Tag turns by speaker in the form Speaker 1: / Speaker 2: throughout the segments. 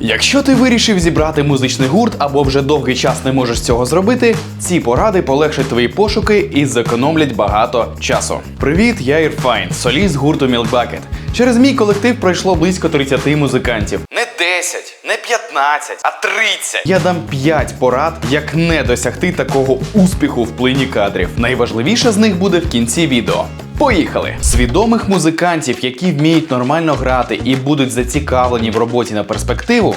Speaker 1: Якщо ти вирішив зібрати музичний гурт або вже довгий час не можеш цього зробити, ці поради полегшать твої пошуки і зекономлять багато часу. Привіт, я Ірфайн, соліст гурту Bucket. Через мій колектив пройшло близько 30 музикантів. Не 10, не 15, а 30. Я дам 5 порад, як не досягти такого успіху в плині кадрів. Найважливіше з них буде в кінці відео. Поїхали! Свідомих музикантів, які вміють нормально грати і будуть зацікавлені в роботі на перспективу.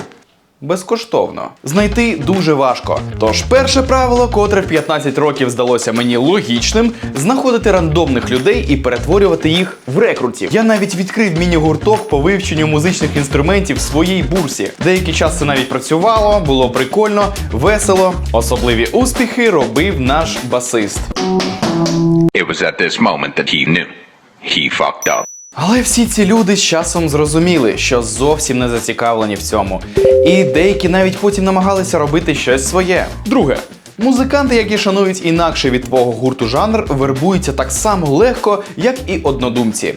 Speaker 1: Безкоштовно знайти дуже важко. Тож, перше правило, котре в 15 років здалося мені логічним, знаходити рандомних людей і перетворювати їх в рекрутів. Я навіть відкрив міні-гурток по вивченню музичних інструментів в своїй бурсі. Деякий час це навіть працювало, було прикольно, весело. Особливі успіхи робив наш басист.
Speaker 2: It was at this moment that he knew. He fucked up.
Speaker 1: Але всі ці люди з часом зрозуміли, що зовсім не зацікавлені в цьому. І деякі навіть потім намагалися робити щось своє. Друге. Музиканти, які шанують інакше від твого гурту жанр, вербуються так само легко, як і однодумці.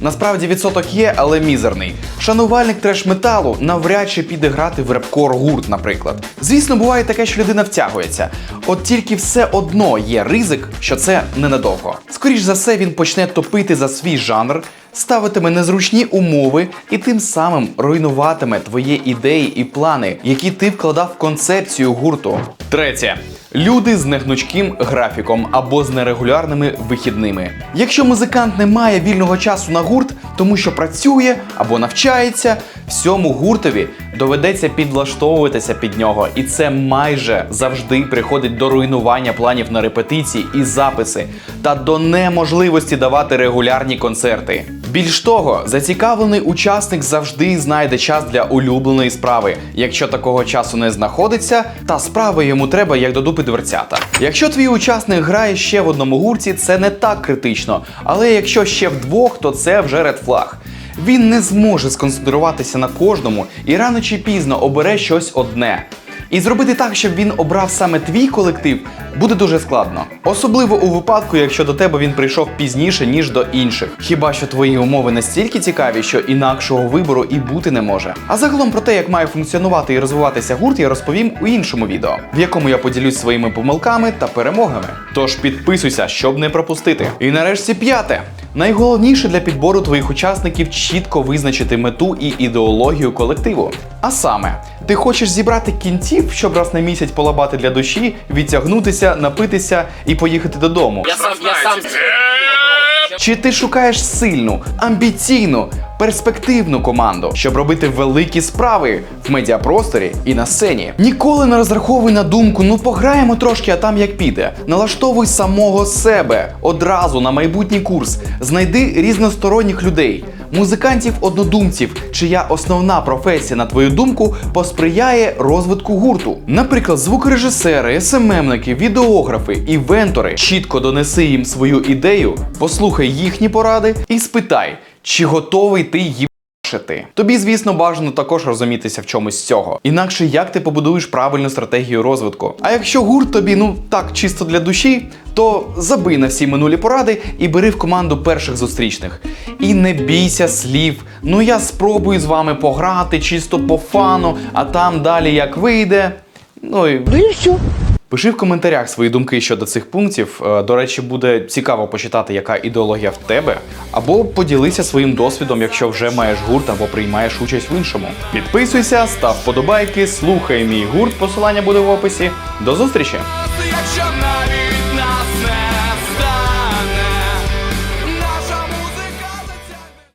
Speaker 1: Насправді відсоток є, але мізерний. Шанувальник треш-металу навряд чи піде грати в репкор гурт, наприклад. Звісно, буває таке, що людина втягується. От тільки все одно є ризик, що це ненадовго. Скоріш за все, він почне топити за свій жанр, ставитиме незручні умови і тим самим руйнуватиме твої ідеї і плани, які ти вкладав в концепцію гурту. Третє. Люди з негнучким графіком або з нерегулярними вихідними. Якщо музикант не має вільного часу на гурт, тому що працює або навчається, всьому гуртові доведеться підлаштовуватися під нього, і це майже завжди приходить до руйнування планів на репетиції і записи та до неможливості давати регулярні концерти. Більш того, зацікавлений учасник завжди знайде час для улюбленої справи. Якщо такого часу не знаходиться, та справи йому треба як до дупи дверцята. Якщо твій учасник грає ще в одному гурті, це не так критично. Але якщо ще вдвох, то це вже редфлаг. Він не зможе сконцентруватися на кожному і рано чи пізно обере щось одне. І зробити так, щоб він обрав саме твій колектив, буде дуже складно. Особливо у випадку, якщо до тебе він прийшов пізніше, ніж до інших. Хіба що твої умови настільки цікаві, що інакшого вибору і бути не може. А загалом про те, як має функціонувати і розвиватися гурт, я розповім у іншому відео, в якому я поділюсь своїми помилками та перемогами. Тож підписуйся, щоб не пропустити. І нарешті п'яте. Найголовніше для підбору твоїх учасників чітко визначити мету і ідеологію колективу. А саме, ти хочеш зібрати кінців, щоб раз на місяць полабати для душі, відтягнутися, напитися і поїхати додому.
Speaker 3: Я сам, я сам.
Speaker 1: Чи ти шукаєш сильну, амбіційну, перспективну команду, щоб робити великі справи в медіапросторі і на сцені? Ніколи не розраховуй на думку, ну пограємо трошки, а там як піде. Налаштовуй самого себе одразу на майбутній курс. Знайди різносторонніх людей. Музикантів-однодумців, чия основна професія, на твою думку, посприяє розвитку гурту. Наприклад, звукорежисери, СММники, відеографи, івентори. Чітко донеси їм свою ідею, послухай їхні поради і спитай, чи готовий ти їм. Тобі, звісно, бажано також розумітися в чомусь з цього. Інакше як ти побудуєш правильну стратегію розвитку. А якщо гурт тобі, ну так, чисто для душі, то забий на всі минулі поради і бери в команду перших зустрічних. І не бійся слів. Ну я спробую з вами пограти чисто по фану, а там далі як вийде. Ну і
Speaker 4: Ну і все.
Speaker 1: Пиши в коментарях свої думки щодо цих пунктів. Е, До речі, буде цікаво почитати, яка ідеологія в тебе, або поділися своїм досвідом, якщо вже маєш гурт або приймаєш участь в іншому. Підписуйся, став вподобайки, слухай мій гурт. Посилання буде в описі. До зустрічі!